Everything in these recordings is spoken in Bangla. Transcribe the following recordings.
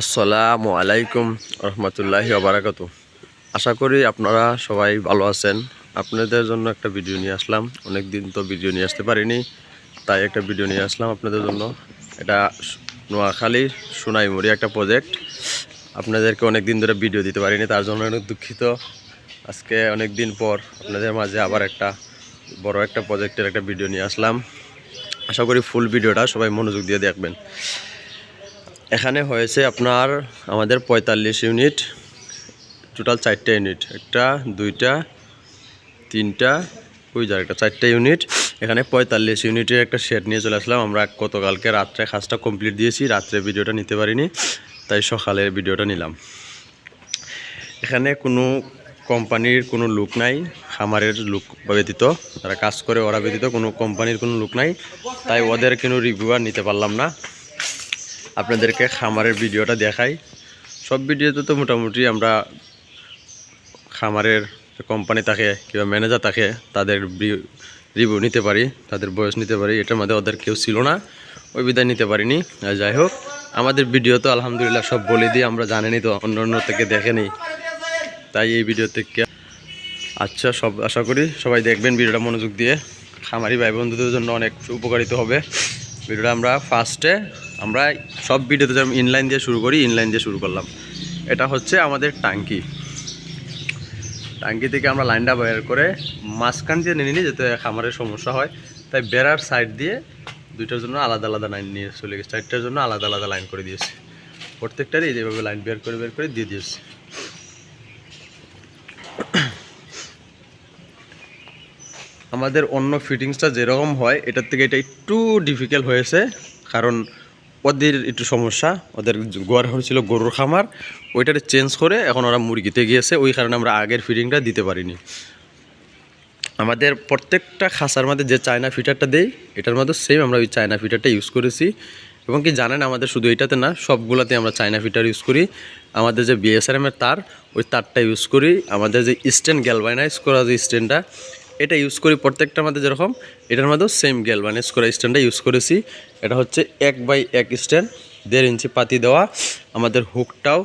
আসসালামু আলাইকুম রহমতুল্লাহি আবরাকাত আশা করি আপনারা সবাই ভালো আছেন। আপনাদের জন্য একটা ভিডিও নিয়ে আসলাম। অনেক দিন তো ভিডিও নিয়ে আসতে পারিনি, তাই একটা ভিডিও নিয়ে আসলাম আপনাদের জন্য। এটা নোয়াখালীর সোনাইমুড়ি একটা প্রজেক্ট আপনাদেরকে অনেক দিন ধরে ভিডিও দিতে পারিনি, তার জন্য অনেক দুঃখিত। আজকে অনেক দিন পর আপনাদের মাঝে আবার একটা বড় একটা প্রজেক্টের একটা ভিডিও নিয়ে আসলাম। আশা করি ফুল ভিডিওটা সবাই মনোযোগ দিয়ে দেখবেন। এখানে হয়েছে আপনার আমাদের পঁয়তাল্লিশ ইউনিট টোটাল চারটে ইউনিট, একটা, দুইটা, তিনটা, ওই যার একটা চারটে ইউনিট। এখানে পঁয়তাল্লিশ ইউনিটের একটা শেড নিয়ে চলে আসলাম। আমরা গতকালকে রাত্রে কাজটা কমপ্লিট দিয়েছি, রাত্রে ভিডিওটা নিতে পারিনি, তাই সকালে ভিডিওটা নিলাম। এখানে কোনো কোম্পানির কোনো লুক নাই, খামারের লুক ব্যতীত তারা কাজ করে ওরা ব্যতীত কোনো কোম্পানির কোনো লুক নাই, তাই ওদের কোনো রিভিউ আর নিতে পারলাম না। আপনাদেরকে খামারের ভিডিওটা দেখাই। সব ভিডিওতে তো মোটামুটি আমরা খামারের কোম্পানি থাকে কিংবা ম্যানেজার থাকে, তাদের রিভিউ নিতে পারি, তাদের বয়স নিতে পারি, এটার মধ্যে ওদের কেউ ছিল না, ওই বিদায় নিতে পারিনি। যাই হোক, আমাদের ভিডিও তো আলহামদুলিল্লাহ সব বলে দিই আমরা জানিনি তো, অন্য অন্য থেকে দেখে নিই তাই এই ভিডিও থেকে আচ্ছা সব আশা করি সবাই দেখবেন ভিডিওটা মনোযোগ দিয়ে। খামারি ভাই বন্ধুদের জন্য অনেক উপকারিত হবে। ভিডিওটা আমরা ফার্স্টে আমরা সব ভিডিওতে যেমন ইনলাইন দিয়ে শুরু করি ইনলাইন দিয়ে শুরু করলাম। এটা হচ্ছে আমাদের টাঙ্কি। টাঙ্কি থেকে আমরা লাইনটা বের করে মাঝখান দিয়ে নিয়ে নিই, যাতে খামারের সমস্যা হয়। তাই বেড়ার সাইড দিয়ে দুইটার জন্য আলাদা আলাদা লাইন নিয়ে চলে গেছে। চারটার জন্য আলাদা আলাদা লাইন করে দিয়েছি। প্রত্যেকটারই এইভাবে লাইন বের করে বের করে দিয়ে দিয়েছি। আমাদের অন্য ফিটিংসটা যেরকম হয়, এটার থেকে এটা একটু ডিফিকাল্ট হয়েছে। কারণ ওদের একটু সমস্যা, ওদের গোয়ার হয়েছিল গরুর খামার, ওইটারে চেঞ্জ করে এখন ওরা মুরগিতে গিয়েছে, ওই কারণে আমরা আগের ফিটিংটা দিতে পারিনি। আমাদের প্রত্যেকটা খাসার মধ্যে যে চায়না ফিটারটা দেই, এটার মধ্যে সেম আমরা ওই চায়না ফিটারটা ইউজ করেছি। এবং কি জানেন, আমাদের শুধু এটাতে না, সবগুলোতে আমরা চায়না ফিটার ইউজ করি। আমাদের যে বিএসআরএমের তার, ওই তারটা ইউজ করি। আমাদের যে স্ট্যান্ড গ্যালভানাইজ করা যে স্ট্যান্ডটা এটা ইউজ করি প্রত্যেকটার মধ্যে যেরকম, এটার মধ্যেও সেম গেল মানে স্কোয়ার স্ট্যান্ডটা ইউজ করেছি। এটা হচ্ছে এক বাই এক স্ট্যান্ড দেড় ইঞ্চি পাতি দেওয়া। আমাদের হুকটাও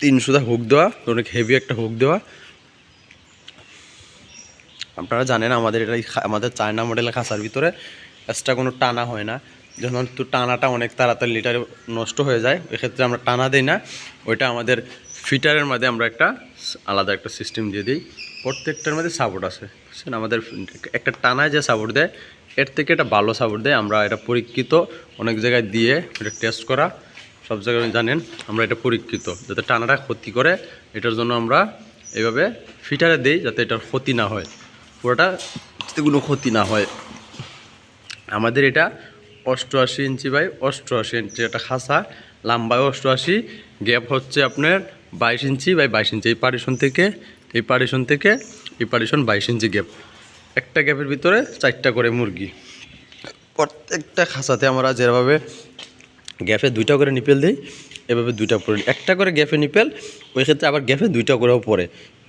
তিন সুদা হুক দেওয়া, অনেক হেভি একটা হুক দেওয়া। আপনারা জানেন আমাদের এটা আমাদের চায়না মডেলের খাঁচার ভিতরে এক্সট্রা কোনো টানা হয় না। যখন তো টানাটা অনেক তাড়াতাড়ি লিটারে নষ্ট হয়ে যায়, এক্ষেত্রে আমরা টানা দিই না। ওইটা আমাদের ফিটারের মধ্যে আমরা একটা আলাদা একটা সিস্টেম দিয়ে দিই। প্রত্যেকটার মধ্যে সাপোর্ট আছে। বুঝছেন আমাদের একটা টানায় যে সাপোর্ট দেয়, এর থেকে এটা ভালো সাপোর্ট দেয়। আমরা এটা পরীক্ষিত, অনেক জায়গায় দিয়ে এটা টেস্ট করা, সব জায়গায় জানেন, আমরা এটা পরীক্ষিত। যাতে টানাটা ক্ষতি করে, এটার জন্য আমরা এইভাবে ফিটারে দিই যাতে এটার ক্ষতি না হয়। পুরোটা কোনো ক্ষতি না হয়। আমাদের এটা অষ্টআশি ইঞ্চি বাই অষ্টআশি ইঞ্চি একটা খাসা, লম্বায় অষ্টআশি গ্যাপ হচ্ছে আপনার বাইশ ইঞ্চি বাই বাইশ ইঞ্চি। এই পারিশন থেকে, এই পারিশন থেকে এই পারিশন বাইশ ইঞ্চি গ্যাপ একটা গ্যাপের ভিতরে চারটা করে মুরগি। প্রত্যেকটা খাঁচাতে আমরা যেভাবে গ্যাপে দুইটা করে নিপেল দিই, এভাবে দুইটা করে একটা করে গ্যাপে নিপেল, ওই ক্ষেত্রে আবার গ্যাপে দুইটা করেও পড়ে।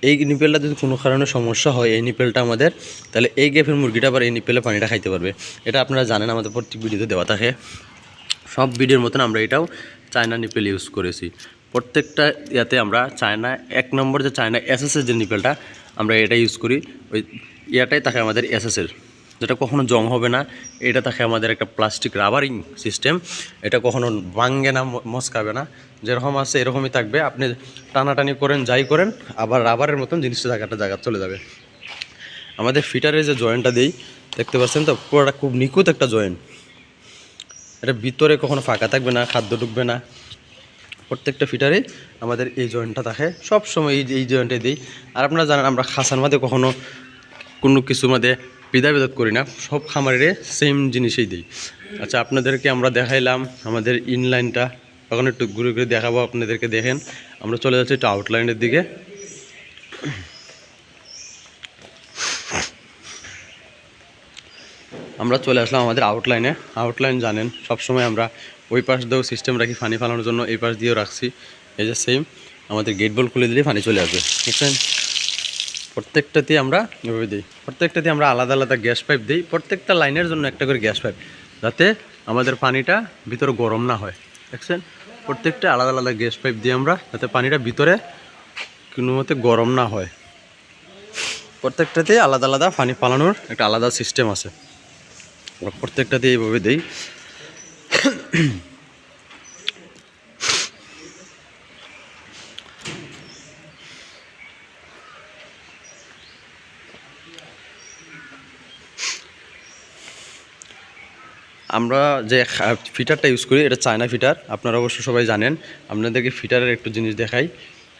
এই নিপেলটা যদি কোনো কারণে সমস্যা হয়, এই নিপেলটা আমাদের, তাহলে এই গ্যাপের মুরগিটা আবার এই নিপেলে পানিটা খাইতে পারবে। এটা আপনারা জানেন, আমাদের প্রত্যেক ভিডিওতে দেওয়া থাকে। সব ভিডিওর মতন আমরা এটাও চায়না নিপেল ইউজ করেছি। প্রত্যেকটা ইয়াতে আমরা চায়না, এক নম্বর যে চায়না এসএসের যে নিপেলটা আমরা এটা ইউজ করি। ওই ইয়াটাই থাকে আমাদের এসএসের যেটা কখনো জং হবে না। এটা থাকে আমাদের একটা প্লাস্টিক রাবারিং সিস্টেম এটা কখনো ভাঙ্গে না, ম- মচকাবে না। যেরকম আছে এরকমই থাকবে। আপনি টানাটানি করেন, যাই করেন, আবার রাবারের মতন জিনিসটা জায়গাটা জায়গা চলে যাবে। আমাদের ফিটারে যে জয়েন্টটা দিই, দেখতে পাচ্ছেন তো? পুরোটা খুব নিখুঁত একটা জয়েন্ট এটা ভিতরে কখনো ফাঁকা থাকবে না, খাদ্য ঢুকবে না। প্রত্যেকটা ফিটারে আমাদের এই জয়েন্টটা থাকে। সব সময় এই এই জয়েন্টে দিই। আর আপনারা জানেন, আমরা খাসার মধ্যে কখনো কোনো কিছু মধ্যে বিদা বিদাত করি না। সব খামারে সেম জিনিসেই দিই। আচ্ছা আপনাদেরকে আমরা দেখাইলাম আমাদের ইনলাইনটা ওখানে একটু ঘুরে ঘুরে দেখাবো, আপনাদেরকে দেখেন। আমরা চলে যাচ্ছি একটু আউটলাইনের দিকে। আমরা চলে আসলাম আমাদের আউটলাইনে আউটলাইন জানেন, সবসময় আমরা ওই পাশ দিয়েও সিস্টেম রাখি পানি ফালানোর জন্য এই পাশ দিয়েও রাখছি। এই যে সেম আমাদের গেট বল খুলে দিলে পানি চলে আসবে। বুঝছেন প্রত্যেকটাতে আমরা এভাবে দিই। প্রত্যেকটাতে আমরা আলাদা আলাদা গ্যাস পাইপ দিই। প্রত্যেকটা লাইনের জন্য একটা করে গ্যাস পাইপ যাতে আমাদের পানিটা ভিতরে গরম না হয়। দেখছেন প্রত্যেকটা আলাদা আলাদা গ্যাস পাইপ দিয়ে আমরা যাতে পানিটা ভিতরে কোনো মতে গরম না হয়। প্রত্যেকটাতেই আলাদা আলাদা পানি পালানোর একটা আলাদা সিস্টেম আছে। প্রত্যেকটাতে এইভাবে দিই। আমরা যে ফিটারটা ইউজ করি, এটা চায়না ফিটার, আপনারা অবশ্য সবাই জানেন। আপনাদেরকে ফিটারের একটু জিনিস দেখাই।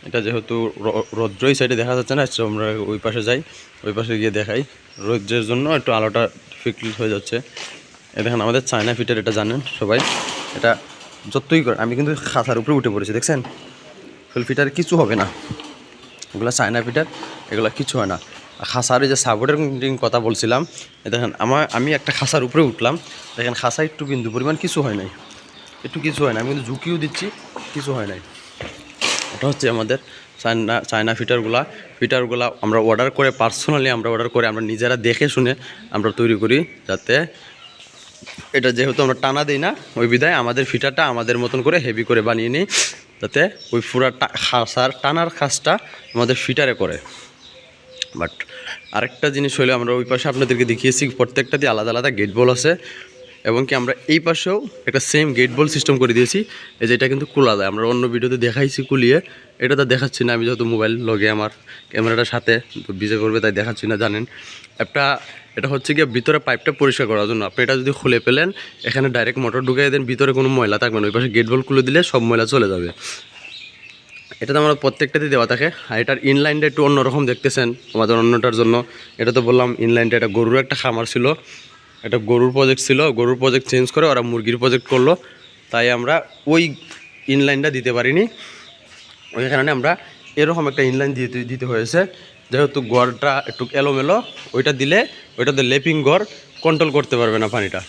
এটা যেহেতু র- রৌদ্র এই সাইডে দেখা যাচ্ছে না আমরা ওই পাশে যাই, ওই পাশে গিয়ে দেখাই। রৌদ্রের জন্য একটু আলোটা ফিকলিট হয়ে যাচ্ছে। এ দেখেন আমাদের চায়না ফিটার, এটা জানেন সবাই? এটা যতই করে আমি কিন্তু খাতার উপরে উঠে পড়েছি, দেখছেন? ফুল ফিটারে কিছু হবে না। এগুলো চায়না ফিটার, এগুলো কিছু হয় না। খাসার যে সাপোর্টের কথা বলছিলাম দেখেন আমার, আমি একটা খাসার উপরে উঠলাম, দেখেন খাসা একটু বিন্দু পরিমাণ কিছু হয় নাই। একটু কিছু হয় না আমি কিন্তু ঝুঁকিও দিচ্ছি, কিছু হয় নাই। এটা হচ্ছে আমাদের চায়না চায়না ফিটারগুলা ফিটারগুলা আমরা অর্ডার করে পার্সোনালি আমরা অর্ডার করে আমরা নিজেরা দেখে শুনে আমরা তৈরি করি যাতে এটা যেহেতু আমরা টানা দিই না, ওই বিধায় আমাদের ফিটারটা আমাদের মতন করে হেভি করে বানিয়ে নিই যাতে ওই পুরা খাসার টানার খাসটা আমাদের ফিটারে করে। বাট আরেকটা জিনিস হলো আমরা ওই পাশে আপনাদেরকে দেখিয়েছি প্রত্যেকটা দিয়ে আলাদা আলাদা গেট বল আছে। এবং কি আমরা এই পাশেও একটা সেম গেট বল সিস্টেম করে দিয়েছি। এই যে এটা কিন্তু খোলা যায় আমরা অন্য ভিডিওতে দেখাইছি কুলিয়ে। এটা তো দেখাচ্ছি না, আমি যেহেতু মোবাইল লগে আমার ক্যামেরাটার সাথে তো বিজে করবে, তাই দেখাচ্ছি না, জানেন। একটা, এটা হচ্ছে গিয়ে ভিতরে পাইপটা পরিষ্কার করার জন্য। আপনি এটা যদি খুলে পেলেন এখানে ডাইরেক্ট মোটর ঢুকিয়ে দেন, ভিতরে কোনো ময়লা থাকবে না। ওই পাশে গেট বল খুলে দিলে সব ময়লা চলে যাবে। এটা তো আমরা প্রত্যেকটাতে দেওয়া থাকে। আর এটার ইনলাইনটা একটু অন্যরকম দেখতেছেন আমাদের অন্যটার জন্য। এটা তো বললাম ইনলাইনটা এটা গরুর একটা খামার ছিল। এটা গরুর প্রজেক্ট ছিল, গরুর প্রজেক্ট চেঞ্জ করে ওরা মুরগির প্রজেক্ট করল। তাই আমরা ওই ইনলাইনটা দিতে পারিনি। ওই কারণে আমরা এরকম একটা ইনলাইন দিতে দিতে হয়েছে। যেহেতু গড়টা একটু এলোমেলো, ওইটা দিলে ওইটাতে লেপিং গড় কন্ট্রোল করতে পারবে না পানিটা।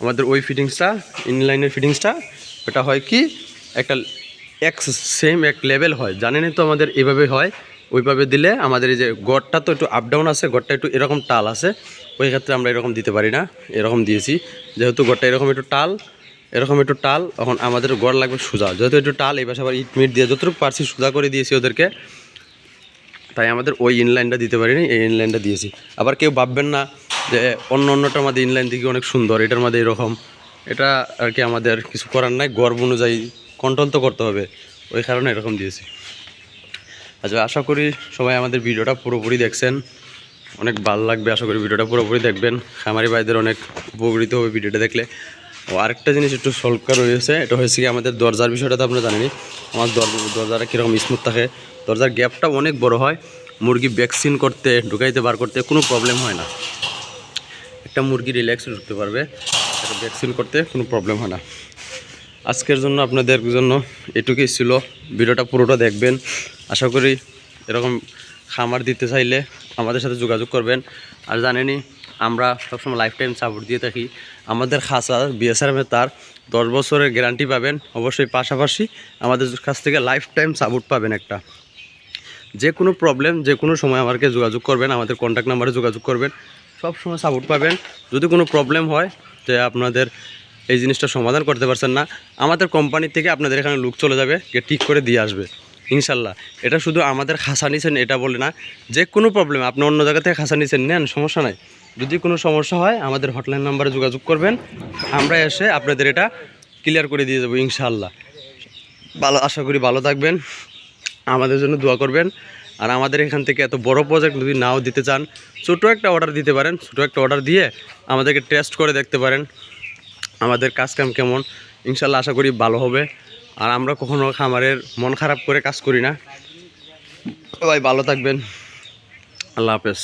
আমাদের ওই ফিটিংসটা ইনলাইনের ফিটিংসটা ওটা হয় কি? একটা এক সেম এক লেভেল হয়। জানেনই তো আমাদের এভাবে হয়। ওইভাবে দিলে আমাদের এই যে গড়টা তো একটু আপ ডাউন আছে, গড়টা একটু এরকম টাল আছে, ওই ক্ষেত্রে আমরা এরকম দিতে পারি না, এরকম দিয়েছি। যেহেতু গড়টা এরকম একটু টাল, এরকম একটু টাল, এখন আমাদের গড় লাগবে সোজা। যেহেতু একটু টাল, এই পাশে আবার ইট মিট দিয়ে যতটুকু পারছি সোজা করে দিয়েছি ওদেরকে, তাই আমাদের ওই ইনলাইনটা দিতে পারিনি, এই ইনলাইনটা দিয়েছি। আবার কেউ ভাববেন না যে অন্য অন্যটার মধ্যে ইনলাইন দিকে অনেক সুন্দর, এটার মধ্যে এরকম। এটা আর কি আমাদের কিছু করার নাই, গর্ব অনুযায়ী কন্ট্রোল তো করতে হবে, ওই কারণে এরকম দিয়েছি। আচ্ছা আশা করি সবাই আমাদের ভিডিওটা পুরোপুরি দেখছেন। অনেক ভালো লাগবে, আশা করি ভিডিওটা পুরোপুরি দেখবেন। খামারি ভাইদের অনেক উপকৃত হবে ভিডিওটা দেখলে। ও আরেকটা জিনিস একটু সলভ করা রয়েছে, এটা হয়েছে কি আমাদের দরজার বিষয়টা তো আপনারা জানেনই আমার দর- দরজাটা কীরকম স্মুথ থাকে। দরজার গ্যাপটা অনেক বড় হয়। মুরগি ভ্যাকসিন করতে, ঢুকাইতে, বার করতে কোনো প্রবলেম হয় না। একটা মুরগি রিল্যাক্সে ঢুকতে পারবে, এটা ভ্যাকসিন করতে কোনো প্রবলেম হয় না। আজকের জন্য আপনাদের জন্য এটুকুই ছিল। ভিডিওটা পুরোটা দেখবেন। আশা করি এরকম খামার দিতে চাইলে আমাদের সাথে যোগাযোগ করবেন। আর জানেনই, আমরা সবসময় লাইফ টাইম সাপোর্ট দিয়ে থাকি। আমাদের খাসা বিএসআরএমের তার দশ বছরের গ্যারান্টি পাবেন। অবশ্যই পাশাপাশি আমাদের কাছ থেকে লাইফ টাইম সাপোর্ট পাবেন একটা। যে কোনো প্রবলেম যে কোনো সময় আমাকে যোগাযোগ করবেন, আমাদের কন্ট্যাক্ট নাম্বারে যোগাযোগ করবেন। সব সময় সাপোর্ট পাবেন। যদি কোনো প্রবলেম হয়, যে আপনাদের এই জিনিসটা সমাধান করতে পারছেন না, আমাদের কোম্পানি থেকে আপনাদের এখানে লুক চলে যাবে ঠিক করে দিয়ে আসবে। ইনশাল্লাহ। এটা শুধু আমাদের খাসা নিছেন, এটা বলে না। যে কোনো প্রবলেম আপনি অন্য জায়গা থেকে খাসা নিছেন, নেন, সমস্যা নাই। যদি কোনো সমস্যা হয়, আমাদের হটলাইন নাম্বারে যোগাযোগ করবেন। আমরা এসে আপনাদের এটা ক্লিয়ার করে দিয়ে যাব, ইনশাল্লাহ। ভালো, আশা করি ভালো থাকবেন। আমাদের জন্য দোয়া করবেন। আর আমাদের এখান থেকে এত বড় প্রজেক্ট যদি নাও দিতে চান, ছোটো একটা অর্ডার দিতে পারেন। ছোটো একটা অর্ডার দিয়ে আমাদেরকে টেস্ট করে দেখতে পারেন। আমাদের কাজ কাম কেমন। ইনশাল্লাহ আশা করি ভালো হবে। আর আমরা কখনো খামারের মন খারাপ করে কাজ করি না। সবাই ভালো থাকবেন। আল্লাহ হাফেজ।